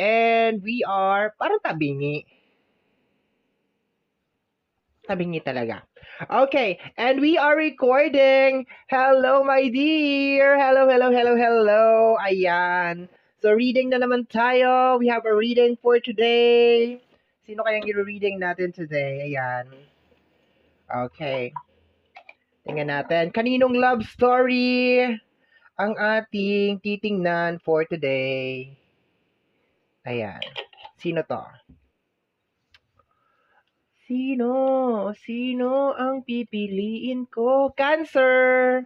And we are parang tabingi. Tabingi talaga. Okay, and we are recording. Hello, my dear. Hello, hello, hello, hello. Ayan. So, reading na naman tayo. We have a reading for today. Sino kayang i-reading natin today? Ayan. Okay. Tingnan natin. Kaninong love story ang ating titingnan for today? Ayan. Sino to? Sino? Sino ang pipiliin ko? Cancer!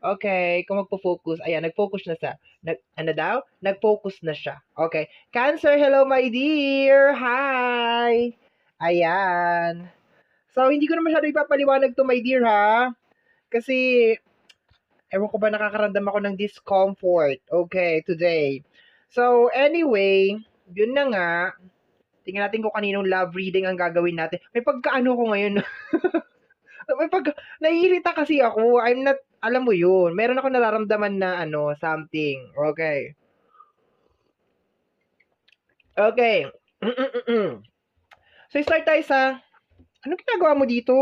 Okay, kung magpo-focus, ayan, nag-focus na siya. Nag, ano daw? Nag-focus na siya. Okay. Cancer, hello my dear! Hi! Ayan. So, hindi ko na masyado ipapaliwanag to my dear ha. Kasi, ewan ko ba nakakaramdam ako ng discomfort. Okay, today. So, anyway, yun na nga. Tingnan natin kung kaninong love reading ang gagawin natin. May pagkaano ko ngayon. May pag naiirita kasi ako. I'm not alam mo yun. Meron ako nararamdaman na ano, something. Okay. Okay. so start tayo sa ano ginagawa mo dito?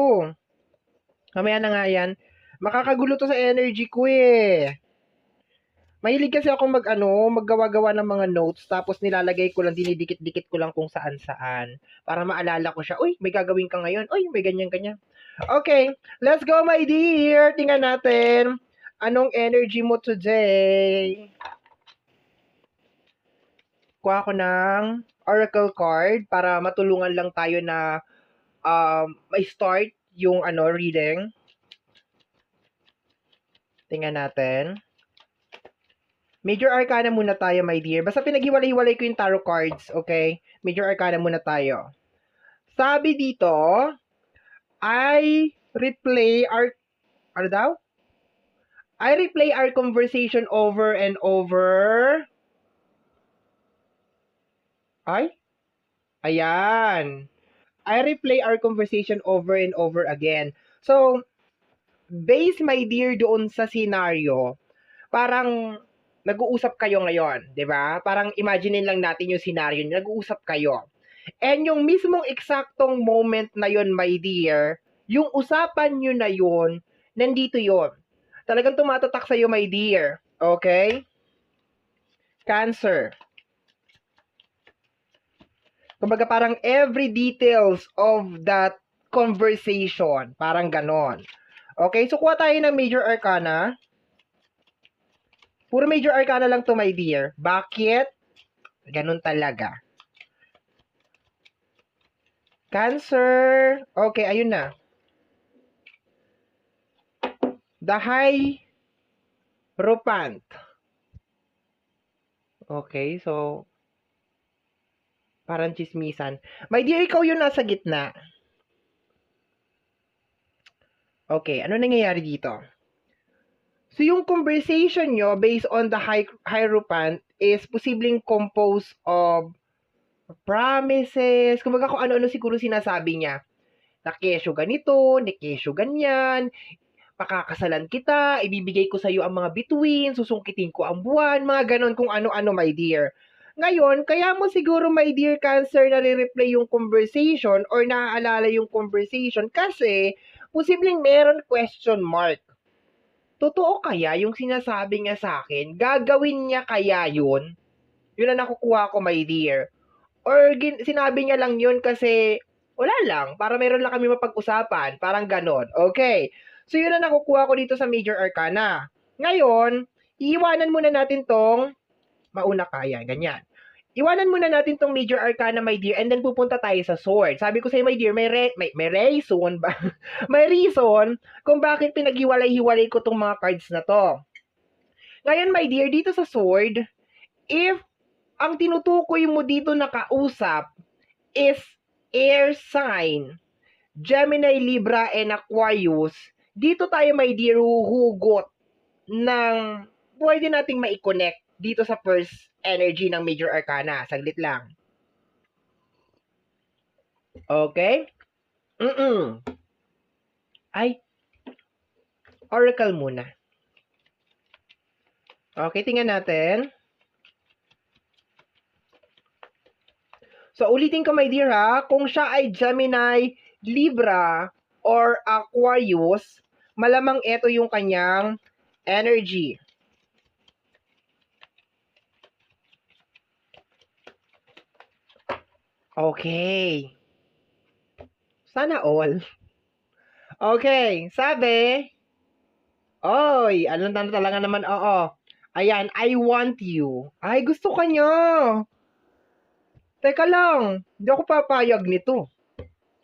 Mamaya na nga yan. Makakagulo to sa energy ko eh. Mahilig kasi ako mag ano, maggawa-gawa ng mga notes tapos nilalagay ko lang dinidikit-dikit ko lang kung saan-saan para maalala ko siya. Uy, may gagawin ka ngayon. Uy, may ganyan ganyan. Okay, let's go my dear. Tingnan natin anong energy mo today. Kuha ko ng oracle card para matulungan lang tayo na um, may start yung ano reading. Tingnan natin. Major Arcana muna tayo, my dear. Basta pinaghiwalay-hiwalay ko yung tarot cards, okay? Major Arcana muna tayo. Sabi dito, I replay our... Ano daw? I replay our conversation over and over. Ay? Ayan. I replay our conversation over and over again. So, based, my dear, doon sa scenario, parang nag-uusap kayo ngayon, 'di ba? Parang imaginein lang natin yung scenario, nag-uusap kayo. And yung mismong eksaktong moment na yon, my dear, yung usapan nyo na yon, nandito yon. Talagang tumatatak sa iyo, my dear. Okay? Cancer. Kumbaga parang every details of that conversation, parang ganon. Okay, so kuha tayo ng major arcana. Puro major arcana lang to, my dear. Bakit? Ganun talaga. Cancer. Okay, ayun na. The High Rupant. Okay, so parang chismisan. My dear, ikaw yung nasa gitna. Okay, ano nangyayari dito? So, yung conversation nyo based on the Hy- Hierophant is posibleng composed of promises, kumbaga kung ano-ano siguro sinasabi niya. Na kesyo ganito, ni kesyo ganyan, pakakasalan kita, ibibigay ko sa iyo ang mga bituin, susungkitin ko ang buwan, mga ganon kung ano-ano, my dear. Ngayon, kaya mo siguro, my dear Cancer, na replay yung conversation or naaalala yung conversation kasi posibleng meron question mark totoo kaya yung sinasabi niya sa akin? Gagawin niya kaya yun? Yun ang nakukuha ko, my dear. Or gin- sinabi niya lang yun kasi wala lang, para meron lang kami mapag-usapan. Parang ganon. Okay. So, yun ang nakukuha ko dito sa Major Arcana. Ngayon, iiwanan muna natin tong mauna kaya, ganyan. Iwanan muna natin tong Major Arcana, my dear, and then pupunta tayo sa Sword. Sabi ko sa'yo, my dear, may, re- may, may reason ba? may reason kung bakit pinaghiwalay-hiwalay ko tong mga cards na to. Ngayon, my dear, dito sa Sword, if ang tinutukoy mo dito na kausap is air sign, Gemini, Libra, and Aquarius, dito tayo, my dear, huhugot ng pwede nating ma-connect dito sa first energy ng Major Arcana. Saglit lang. Okay? Mm-mm. Ay, Oracle muna. Okay, tingnan natin. So, ulitin ko, my dear, ha? Kung siya ay Gemini, Libra, or Aquarius, malamang ito yung kanyang energy. Okay. Sana all. Okay, sabi, Oy, ano na talaga naman, oo. Ayan, I want you. Ay, gusto ka niya. Teka lang, hindi ako papayag nito.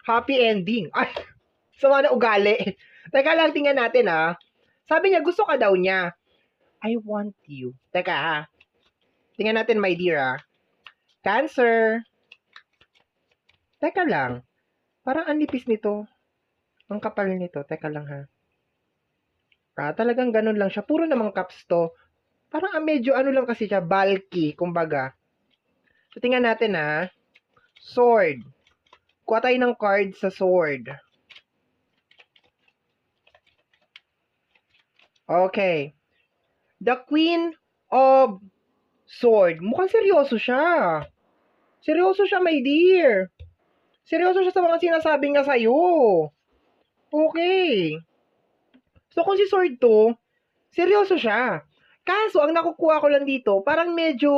Happy ending. Ay, sama na ugali. Teka lang, tingnan natin ha. Sabi niya, gusto ka daw niya. I want you. Teka ha. Tingnan natin, my dear ha. Cancer. Teka lang. Parang ang nipis nito. Ang kapal nito. Teka lang ha. Ah, talagang ganun lang siya. Puro namang cups to. Parang ah, medyo ano lang kasi siya, bulky, kumbaga. So, tingnan natin ha. Sword. Kuha tayo ng card sa sword. Okay. The Queen of Sword. Mukhang seryoso siya. Seryoso siya, my dear. Seryoso siya sa mga sinasabi nga sa'yo. Okay. So, kung si Sword to, seryoso siya. Kaso, ang nakukuha ko lang dito, parang medyo,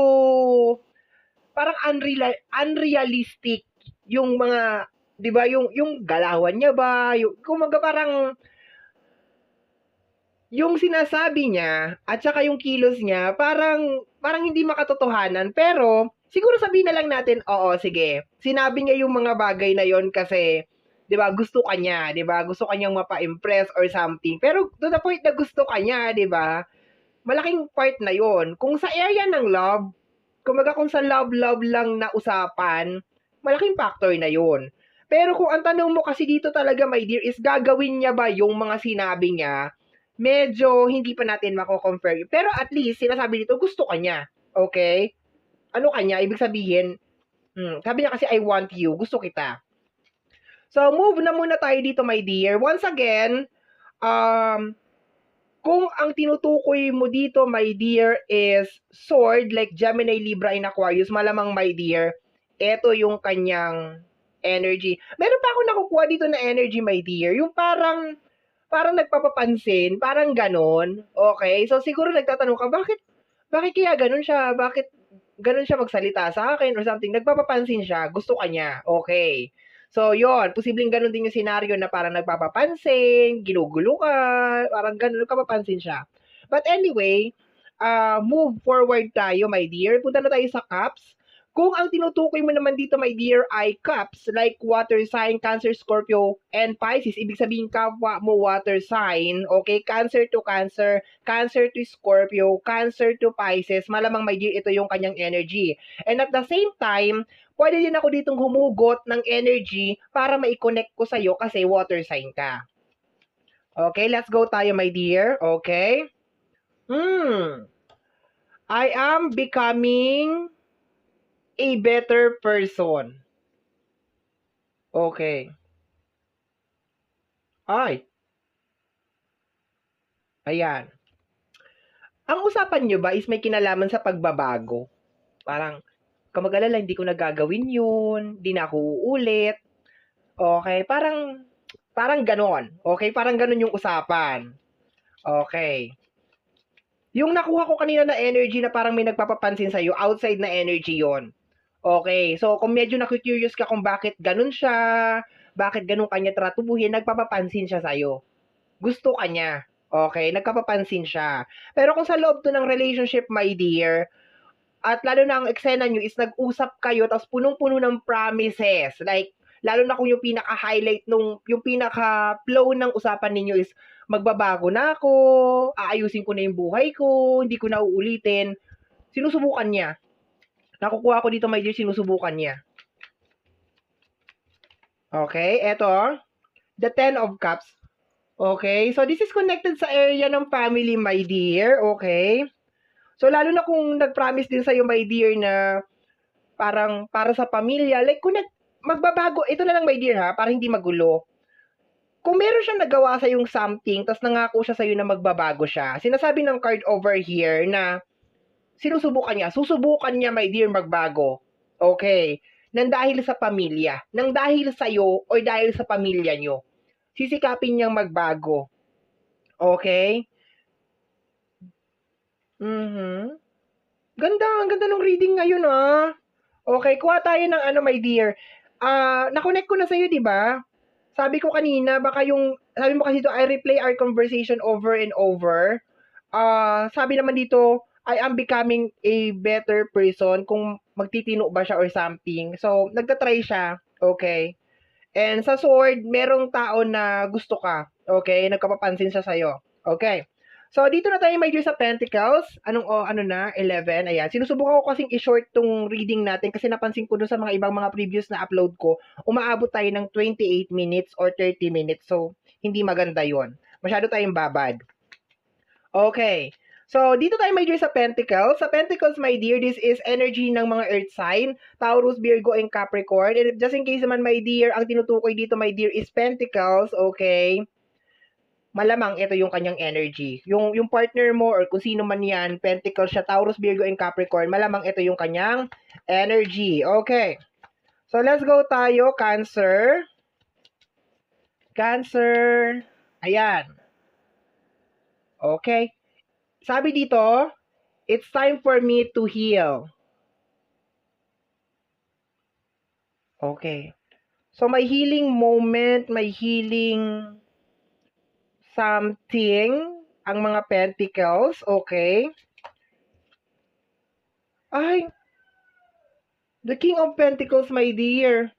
parang unreal, unrealistic yung mga, di ba, yung, yung galawan niya ba, yung, kumaga parang, yung sinasabi niya, at saka yung kilos niya, parang, parang hindi makatotohanan, pero, siguro sabihin na lang natin, oo, sige, sinabi niya yung mga bagay na yon kasi, 'di ba? Gusto ka niya, 'di ba? Gusto kanyang mapa-impress or something. Pero to the point na gusto ka niya, 'di ba? Malaking part na 'yon. Kung sa area ng love, kumaga kung sa love love lang na usapan, malaking factor na 'yon. Pero kung ang tanong mo kasi dito talaga, my dear, is gagawin niya ba yung mga sinabi niya? Medyo hindi pa natin mako-confirm. Pero at least, sinasabi dito, gusto ka niya. Okay? Ano kanya? Ibig sabihin, hmm, sabi niya kasi, I want you. Gusto kita. So, move na muna tayo dito, my dear. Once again, um, kung ang tinutukoy mo dito, my dear, is sword, like Gemini, Libra, and Aquarius, malamang, my dear, ito yung kanyang energy. Meron pa ako nakukuha dito na energy, my dear. Yung parang, parang nagpapapansin, parang ganon. Okay? So, siguro nagtatanong ka, bakit, bakit kaya ganon siya? Bakit ganon siya magsalita sa akin or something? Nagpapapansin siya. Gusto ka niya. Okay. So, yon posibleng ganun din yung scenario na parang nagpapapansin, ginugulo ka, parang ganun, nagpapapansin siya. But anyway, uh, move forward tayo, my dear. Punta na tayo sa cups. Kung ang tinutukoy mo naman dito, my dear, ay cups, like water sign, Cancer, Scorpio, and Pisces, ibig sabihin kapwa mo water sign, okay? Cancer to Cancer, Cancer to Scorpio, Cancer to Pisces, malamang, my dear, ito yung kanyang energy. And at the same time, pwede din ako ditong humugot ng energy para ma-connect ko sa'yo kasi water sign ka. Okay, let's go tayo, my dear. Okay? Hmm. I am becoming a better person. Okay. Ay. Ayan. Ang usapan nyo ba is may kinalaman sa pagbabago? Parang, kamagalala, hindi ko nagagawin yun, hindi na ako uulit. Okay, parang, parang ganon. Okay, parang ganon yung usapan. Okay. Yung nakuha ko kanina na energy na parang may nagpapapansin sa'yo, outside na energy yon Okay, so kung medyo naku-curious ka kung bakit ganun siya, bakit ganun kanya tratubuhin, nagpapapansin siya sa'yo. Gusto ka niya. Okay, nagpapapansin siya. Pero kung sa loob to ng relationship, my dear, at lalo na ang eksena nyo is nag-usap kayo, tapos punong-puno ng promises. Like, lalo na kung yung pinaka-highlight nung, yung pinaka-flow ng usapan ninyo is, magbabago na ako, aayusin ko na yung buhay ko, hindi ko na uulitin. Sinusubukan niya Nakukuha ko dito, my dear, sinusubukan niya. Okay, eto. The Ten of Cups. Okay, so this is connected sa area ng family, my dear. Okay. So, lalo na kung nag-promise din sa'yo, my dear, na parang para sa pamilya, like kung nag, magbabago, ito na lang, my dear, ha, para hindi magulo. Kung meron siyang nagawa sa yung something, tapos nangako siya sa'yo na magbabago siya, sinasabi ng card over here na sinusubukan niya. Susubukan niya, my dear, magbago. Okay. nang dahil sa pamilya, nang dahil sa'yo or dahil sa pamilya nyo. Sisikapin niyang magbago. Okay? Mhm. Ganda, ang ganda ng reading ngayon ah. Okay, kuha tayo ng ano my dear. Ah, na-connect ko na sa'yo, di ba? Sabi ko kanina, baka yung, sabi mo kasi dito, I replay our conversation over and over. Ah, sabi naman dito, I am becoming a better person kung magtitino ba siya or something. So, nagtatry siya. Okay. And sa sword, merong tao na gusto ka. Okay? Nagkapapansin siya sa'yo. Okay. So, dito na tayo dear sa Pentacles. Anong, oh, ano na? 11. Ayan. Sinusubukan ko kasing i-short tong reading natin kasi napansin ko dun sa mga ibang mga previous na upload ko, umaabot tayo ng 28 minutes or 30 minutes. So, hindi maganda yon Masyado tayong babad. Okay. So, dito tayo may dear sa Pentacles. Sa Pentacles, my dear, this is energy ng mga earth sign, Taurus, Virgo, and Capricorn. And just in case naman, my dear, ang tinutukoy dito, my dear, is Pentacles, okay? Malamang ito yung kanyang energy. Yung, yung partner mo or kung sino man yan, Pentacles siya, Taurus, Virgo, and Capricorn, malamang ito yung kanyang energy. Okay. So, let's go tayo, Cancer. Cancer. Ayan. Okay. Sabi dito, it's time for me to heal. Okay. So, may healing moment, may healing something, ang mga pentacles, okay? Ay, the King of Pentacles, my dear.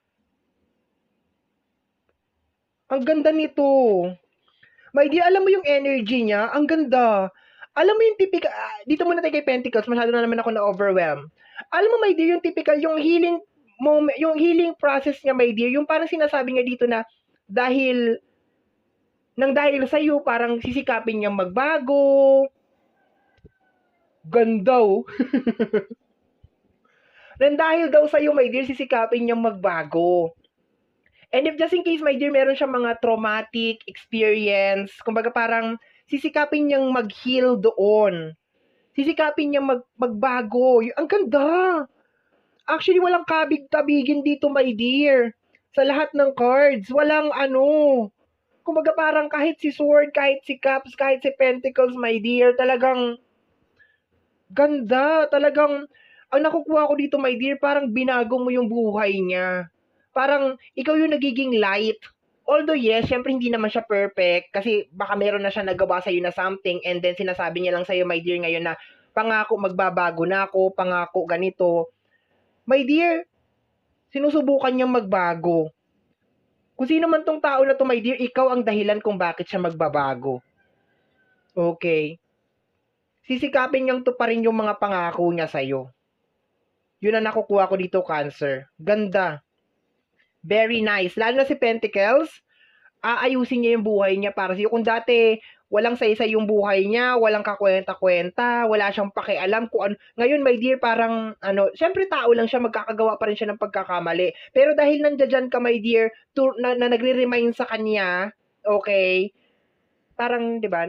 Ang ganda nito. My dear, alam mo yung energy niya? Ang ganda. Alam mo yung typical, ah, dito muna tayo kay Pentacles, masyado na naman ako na-overwhelm. Alam mo, my dear, yung typical, yung healing moment, yung healing process niya, my dear, yung parang sinasabi niya dito na dahil, nang dahil sa iyo, parang sisikapin niyang magbago. Ganda, oh. nang dahil daw sa iyo, my dear, sisikapin niyang magbago. And if just in case, my dear, meron siyang mga traumatic experience, kumbaga parang sisikapin niyang mag-heal doon. Sisikapin niyang mag magbago. Ang ganda! Actually, walang kabig-tabigin dito, my dear. Sa lahat ng cards, walang ano. Kumbaga parang kahit si Sword, kahit si Cups, kahit si Pentacles, my dear, talagang ganda. Talagang, ang nakukuha ko dito, my dear, parang binago mo yung buhay niya. Parang, ikaw yung nagiging light although yes, syempre hindi naman siya perfect kasi baka meron na siya nagawa sa na something and then sinasabi niya lang sa my dear ngayon na pangako magbabago na ako, pangako ganito. My dear, sinusubukan niyang magbago. Kung sino man tong tao na to, my dear, ikaw ang dahilan kung bakit siya magbabago. Okay. Sisikapin niyang tuparin yung mga pangako niya sa'yo. Yun ang nakukuha ko dito, Cancer. Ganda. Very nice. Lalo na si Pentacles, aayusin niya yung buhay niya para sa'yo. Kung dati, walang sa-isa yung buhay niya, walang kakwenta-kwenta, wala siyang pakialam kung ano. Ngayon, my dear, parang, ano, syempre tao lang siya, magkakagawa pa rin siya ng pagkakamali. Pero dahil nandiyan ka, my dear, to, na, na nagre-remind sa kanya, okay, parang, di ba,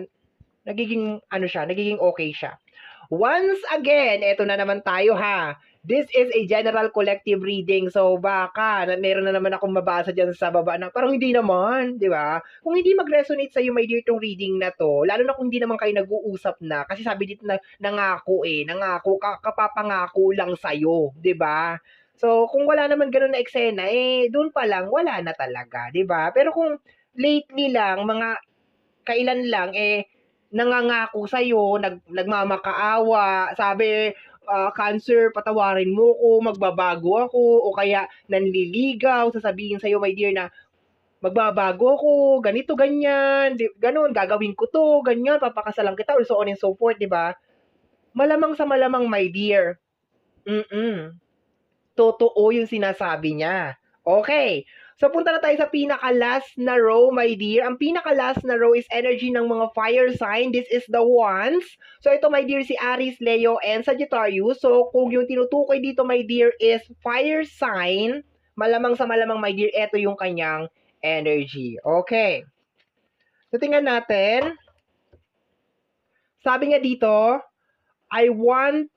nagiging, ano siya, nagiging okay siya. Once again, eto na naman tayo ha. This is a general collective reading. So, baka na, meron na naman akong mabasa dyan sa baba na parang hindi naman, di ba? Kung hindi mag-resonate sa'yo, my dear, tong reading na to, lalo na kung hindi naman kayo nag-uusap na, kasi sabi dito na nangako eh, nangako, ka, kapapangako lang sa'yo, di ba? So, kung wala naman ganun na eksena, eh, doon pa lang, wala na talaga, di ba? Pero kung lately lang, mga kailan lang, eh, nangangako sa'yo, nag, nagmamakaawa, sabi, uh, cancer, patawarin mo ko, magbabago ako, o kaya nanliligaw, sasabihin sa'yo, my dear, na magbabago ako, ganito, ganyan, di, ganun, gagawin ko to, ganyan, papakasalan kita, or so on and so forth, di ba? Malamang sa malamang, my dear. Mm-mm. Totoo yung sinasabi niya. Okay. So, punta na tayo sa pinaka-last na row, my dear. Ang pinaka-last na row is energy ng mga fire sign. This is the ones. So, ito, my dear, si Aries, Leo, and Sagittarius. So, kung yung tinutukoy dito, my dear, is fire sign, malamang sa malamang, my dear, ito yung kanyang energy. Okay. So, tingnan natin. Sabi nga dito, I want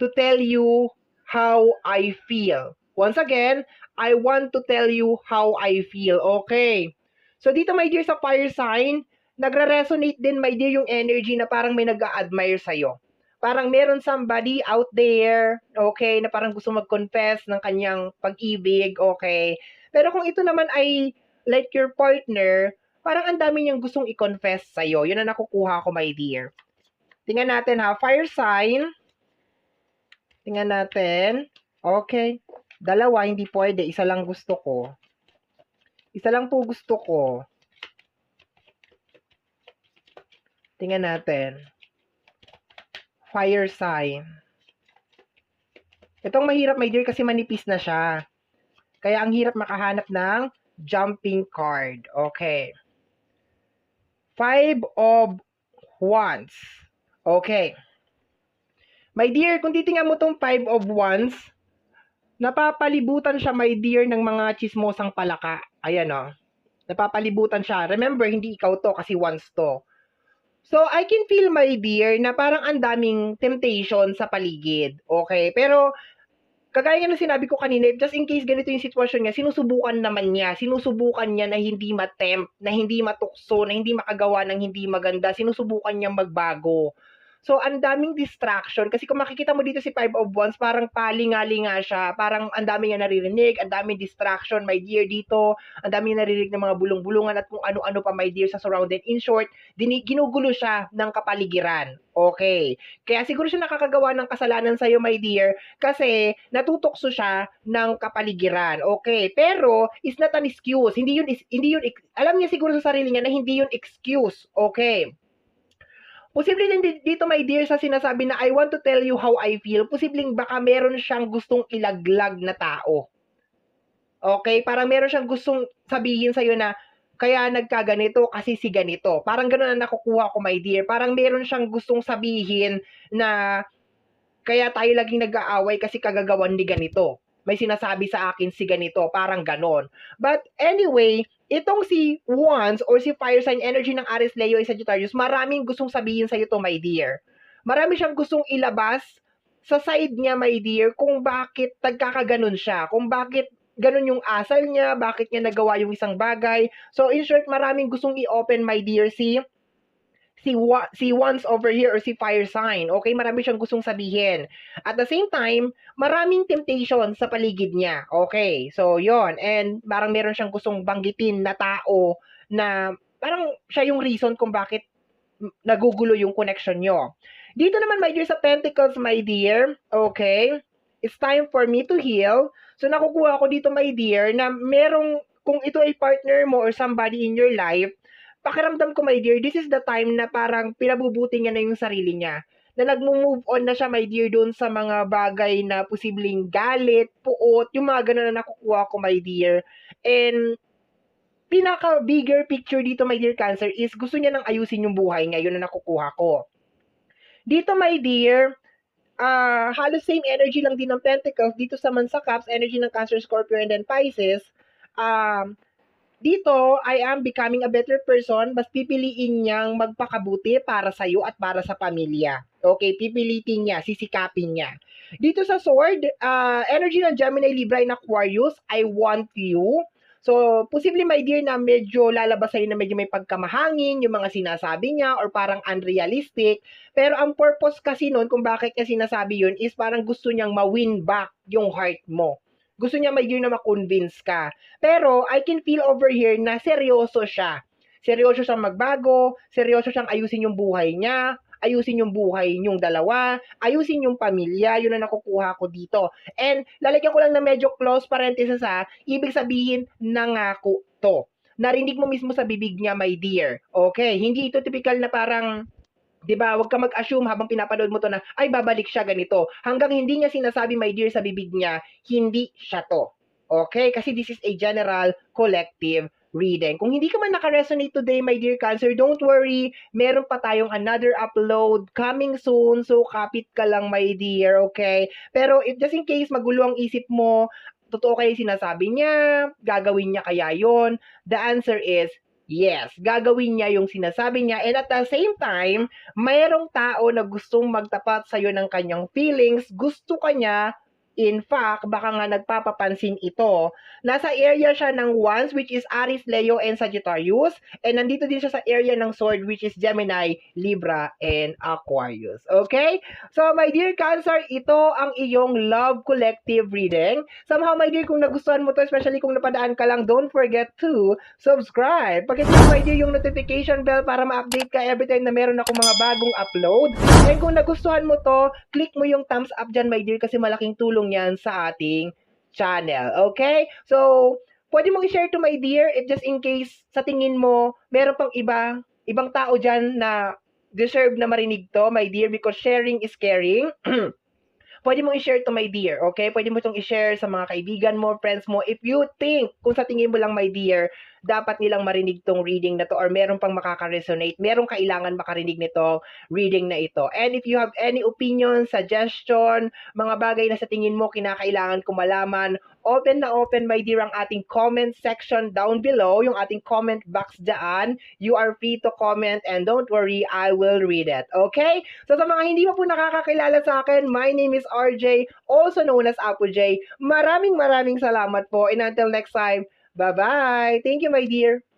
to tell you how I feel. Once again, I want to tell you how I feel. Okay. So dito my dear sa fire sign, nagre-resonate din my dear yung energy na parang may nag-a-admire sa'yo. Parang meron somebody out there, okay, na parang gusto mag-confess ng kanyang pag-ibig, okay. Pero kung ito naman ay like your partner, parang ang dami niyang gustong i-confess sa'yo. Yun ang nakukuha ko, my dear. Tingnan natin ha, fire sign. Tingnan natin. Okay. Dalawa, hindi pwede. Isa lang gusto ko. Isa lang po gusto ko. Tingnan natin. Fire sign. Itong mahirap, my dear, kasi manipis na siya. Kaya ang hirap makahanap ng jumping card. Okay. Five of Wands. Okay. My dear, kung titingnan mo tong Five of Wands, napapalibutan siya, my dear, ng mga chismosang palaka. Ayan o. Oh. Napapalibutan siya. Remember, hindi ikaw to kasi Wands to. So, I can feel, my dear, na parang ang daming temptation sa paligid. Okay? Pero, kagaya nga ng sinabi ko kanina, just in case ganito yung sitwasyon niya, sinusubukan naman niya, sinusubukan niya na hindi matempt, na hindi matukso, na hindi makagawa ng hindi maganda, sinusubukan niya magbago. So, ang daming distraction. Kasi kung makikita mo dito si Five of Wands, parang palingali nga siya. Parang ang dami niya naririnig, ang daming distraction, my dear, dito. Ang dami niya naririnig ng mga bulong-bulungan at kung ano-ano pa, my dear, sa surrounded. In short, dini- ginugulo siya ng kapaligiran. Okay. Kaya siguro siya nakakagawa ng kasalanan sa'yo, my dear, kasi natutokso siya ng kapaligiran. Okay. Pero, is not an excuse. Hindi yun, is, hindi yun, alam niya siguro sa sarili niya na hindi yun excuse. Okay. Posible din dito, my dear, sa sinasabi na I want to tell you how I feel, posibleng baka meron siyang gustong ilaglag na tao. Okay? Parang meron siyang gustong sabihin sa'yo na, kaya nagkaganito kasi si ganito. Parang gano'n ang nakukuha ko, my dear. Parang meron siyang gustong sabihin na kaya tayo laging nag-aaway kasi kagagawan ni ganito. May sinasabi sa akin si ganito. Parang ganon. But anyway, itong si Wands or si fire sign energy ng Aries, Leo, Sagittarius, maraming gustong sabihin sa'yo to, my dear. Marami siyang gustong ilabas sa side niya, my dear, kung bakit nagkakaganon siya, kung bakit ganun yung asal niya, bakit niya nagawa yung isang bagay. So, in short, maraming gustong i-open, my dear, si si, wa, si once over here or si fire sign. Okay, marami siyang gustong sabihin. At the same time, maraming temptation sa paligid niya. Okay, so yon And parang meron siyang gustong banggitin na tao na parang siya yung reason kung bakit nagugulo yung connection nyo. Dito naman, my dear, sa Pentacles, my dear, okay, it's time for me to heal. So, nakukuha ko dito, my dear, na merong, kung ito ay partner mo or somebody in your life, pakiramdam ko, my dear, this is the time na parang pinabubuti niya na yung sarili niya. Na nagmo-move on na siya, my dear, doon sa mga bagay na posibleng galit, puot, yung mga ganun na nakukuha ko, my dear. And, pinaka bigger picture dito, my dear Cancer, is gusto niya nang ayusin yung buhay niya. Yun na nakukuha ko. Dito, my dear, uh, halos same energy lang din ng Pentacles. Dito sa Mansa Cups, energy ng Cancer, Scorpio, and then Pisces. Um, dito, I am becoming a better person, mas pipiliin niyang magpakabuti para sa iyo at para sa pamilya. Okay, pipilitin niya, sisikapin niya. Dito sa sword, uh, energy ng Gemini, Libra, and Aquarius, I want you. So, posible my dear na medyo lalabas sa'yo na medyo may pagkamahangin, yung mga sinasabi niya, or parang unrealistic. Pero ang purpose kasi nun, kung bakit niya sinasabi yun, is parang gusto niyang ma-win back yung heart mo gusto niya may year na ma-convince ka. Pero, I can feel over here na seryoso siya. Seryoso siyang magbago, seryoso siyang ayusin yung buhay niya, ayusin yung buhay niyong dalawa, ayusin yung pamilya, yun ang nakukuha ko dito. And, lalagyan ko lang na medyo close parenthesis sa, ibig sabihin, nangako to. Narinig mo mismo sa bibig niya, my dear. Okay, hindi ito typical na parang 'Di ba? Huwag ka mag-assume habang pinapanood mo 'to na ay babalik siya ganito. Hanggang hindi niya sinasabi my dear sa bibig niya, hindi siya 'to. Okay? Kasi this is a general collective reading. Kung hindi ka man naka-resonate today, my dear Cancer, don't worry. Meron pa tayong another upload coming soon. So, kapit ka lang, my dear, okay? Pero if just in case magulo ang isip mo, totoo kayo sinasabi niya, gagawin niya kaya yon the answer is Yes, gagawin niya yung sinasabi niya and at the same time, mayroong tao na gustong magtapat sa iyo ng kanyang feelings, gusto kanya In fact, baka nga nagpapapansin ito. Nasa area siya ng Wands, which is Aries, Leo, and Sagittarius. And nandito din siya sa area ng Sword, which is Gemini, Libra, and Aquarius. Okay? So, my dear Cancer, ito ang iyong love collective reading. Somehow, my dear, kung nagustuhan mo to, especially kung napadaan ka lang, don't forget to subscribe. Mo, my dear, yung notification bell para ma-update ka every time na meron ako mga bagong upload. And kung nagustuhan mo to, click mo yung thumbs up dyan, my dear, kasi malaking tulong yan sa ating channel. Okay? So, pwede mong i-share to my dear if just in case sa tingin mo, meron pang iba, ibang tao dyan na deserve na marinig to, my dear, because sharing is caring. pwede mong i-share to my dear, okay? Pwede mo itong i-share sa mga kaibigan mo, friends mo. If you think, kung sa tingin mo lang, my dear, dapat nilang marinig tong reading na to or meron pang makaka-resonate, meron kailangan makarinig nito reading na ito. And if you have any opinion, suggestion, mga bagay na sa tingin mo kinakailangan ko malaman, open na open, my dear, ang ating comment section down below, yung ating comment box dyan. You are free to comment and don't worry, I will read it. Okay? So sa mga hindi pa po nakakakilala sa akin, my name is RJ, also known as Apo J. Maraming maraming salamat po and until next time, bye-bye! Thank you, my dear!